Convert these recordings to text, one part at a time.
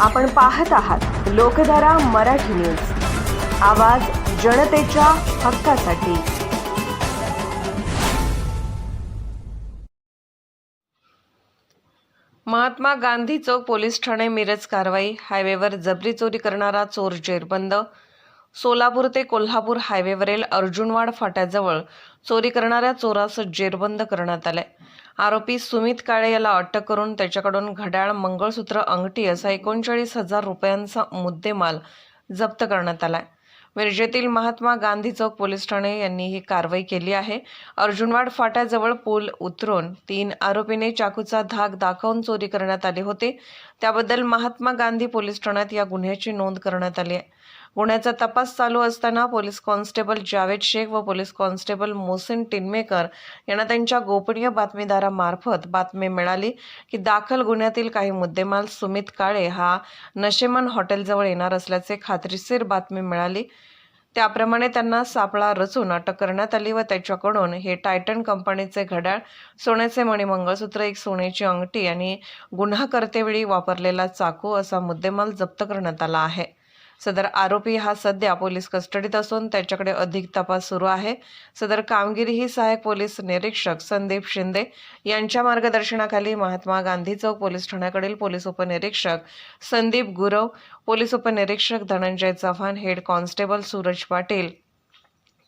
आपण पाहत आहात लोकधारा मराठी न्यूज. आवाज जनतेच्या हक्कासाठी. महात्मा गांधी चौक पोलीस ठाणे मिरज कारवाई. हायवेवर जबरी चोरी करणारा चोर जेरबंद. सोलापूर ते कोल्हापूर हायवेवरील अर्जुनवाड फाट्याजवळ चोरी करणाऱ्या चोरास जेरबंद करण्यात आले. आरोपी सुमित काळे याला अटक करून त्याच्याकडून घड्याळ मंगळसूत्र अंगठी असा एकोणचाळीस हजार रुपयांचा मुद्देमाल जप्त करण्यात आलाय मिरजेतील महात्मा गांधी चौक पोलीस ठाणे यांनी ही कारवाई केली आहे. अर्जुनवाड फाट्याजवळ पूल उतरून तीन आरोपीने चाकूचा धाक दाखवून चोरी करण्यात आली होती. त्याबद्दल महात्मा गांधी पोलीस ठाण्यात या गुन्ह्याची नोंद करण्यात आली आहे. गुन्ह्याचा तपास चालू असताना पोलीस कॉन्स्टेबल जावेद शेख व पोलीस कॉन्स्टेबल मोहसिन टिनमेकर यांना त्यांच्या गोपनीय बातमीदारामार्फत बातमी मिळाली की दाखल गुन्ह्यातील काही मुद्देमाल सुमित काळे हा नशेमन हॉटेलजवळ येणार असल्याचे खात्रीशीर बातमी मिळाली. त्याप्रमाणे त्यांना सापळा रचून अटक करण्यात आली व त्याच्याकडून हे टायटन कंपनीचे घड्याळ सोन्याचे मणी मंगळसूत्र एक सोन्याची अंगठी आणि गुन्हा करतेवेळी वापरलेला चाकू असा मुद्देमाल जप्त करण्यात आला आहे. सदर आरोपी हा सध्या पोलीस कस्टडीत असून त्याच्याकडे अधिक तपास सुरू आहे. सदर कामगिरी ही सहाय्यक पोलीस निरीक्षक संदीप शिंदे यांच्या मार्गदर्शनाखाली महात्मा गांधी चौक पोलीस ठाण्याकडील पोलीस उपनिरीक्षक संदीप गुरव पोलीस उपनिरीक्षक Dhananjay Chavan head constable Suraj Patil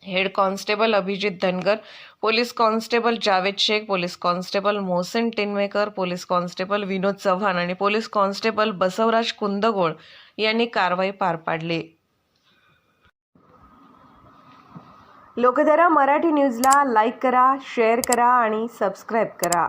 head constable Abhijit Dhangar police constable Javed Shaikh police constable Mohsin Tinmaker police constable Vinod Chavan आणि पोलीस कॉन्स्टेबल बसवराज कुंदगोळ यांनी कारवाई पार पाडली. लोकधारा मराठी न्यूजला लाईक करा शेअर करा आणि सबस्क्राईब करा.